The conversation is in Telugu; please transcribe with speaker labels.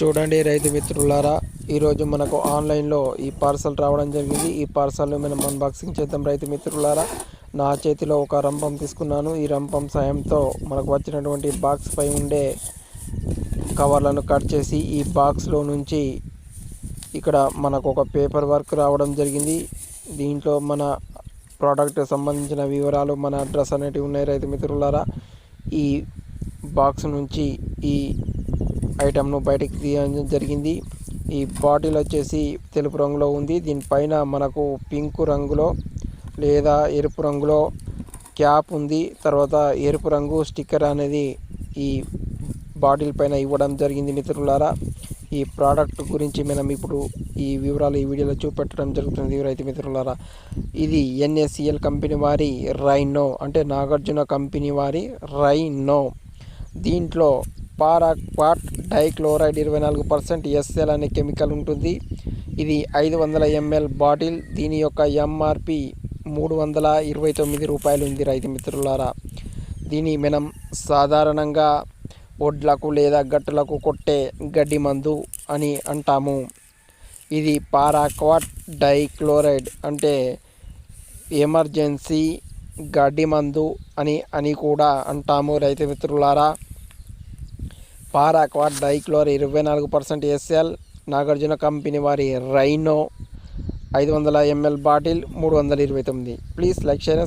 Speaker 1: చూడండి రైతు మిత్రులారా ఈరోజు మనకు ఆన్లైన్లో ఈ పార్సల్ రావడం జరిగింది. ఈ పార్సల్ను మనం అన్బాక్సింగ్ చేద్దాం రైతు మిత్రులారా. నా చేతిలో ఒక రంపం తీసుకున్నాను. ఈ రంపం సాయంతో మనకు వచ్చినటువంటి బాక్స్ పై ఉండే కవర్లను కట్ చేసి ఈ బాక్స్లో నుంచి ఇక్కడ మనకు ఒక పేపర్ వర్క్ రావడం జరిగింది. దీంట్లో మన ప్రోడక్ట్ సంబంధించిన వివరాలు మన అడ్రస్ అనేటివి ఉన్నాయి రైతు మిత్రులారా. ఈ బాక్స్ నుంచి ఈ ఐటమ్ను బయటకు తీయడం జరిగింది. ఈ బాటిల్ వచ్చేసి తెలుపు రంగులో ఉంది. దీనిపైన మనకు పింక్ రంగులో లేదా ఎరుపు రంగులో క్యాప్ ఉంది. తర్వాత ఎరుపు రంగు స్టిక్కర్ అనేది ఈ బాటిల్ పైన ఇవ్వడం జరిగింది మిత్రులారా. ఈ ప్రోడక్ట్ గురించి మనం ఇప్పుడు ఈ వివరాలు ఈ వీడియోలో చూపెట్టడం జరుగుతుంది రైతు మిత్రులారా. ఇది ఎన్ఎస్సిఎల్ కంపెనీ వారి రైనో అంటే నాగార్జున కంపెనీ వారి రైనో. దీంట్లో పారాక్వాట్ డైక్లోరైడ్ ఇరవై నాలుగు పర్సెంట్ ఎస్ఎల్ అనే కెమికల్ ఉంటుంది. ఇది ఐదు వందల ఎంఎల్ బాటిల్. దీని యొక్క ఎంఆర్పి మూడు వందల ఇరవై తొమ్మిది రూపాయలు ఉంది రైతు మిత్రులారా. దీని మనం సాధారణంగా ఒడ్లకు లేదా గట్టులకు కొట్టే గడ్డి మందు అని అంటాము. ఇది పారాక్వాట్ డైక్లోరైడ్ అంటే ఎమర్జెన్సీ గడ్డి మందు అని అని కూడా అంటాము రైతు మిత్రులారా. పారాక్వాట్ డైక్లోర్ ఇరవై నాలుగు పర్సెంట్ ఎస్ఎల్ నాగార్జున కంపెనీ వారి రైనో ఐదు వందల ఎంఎల్ బాటిల్ మూడు వందల ఇరవై తొమ్మిది. Please like share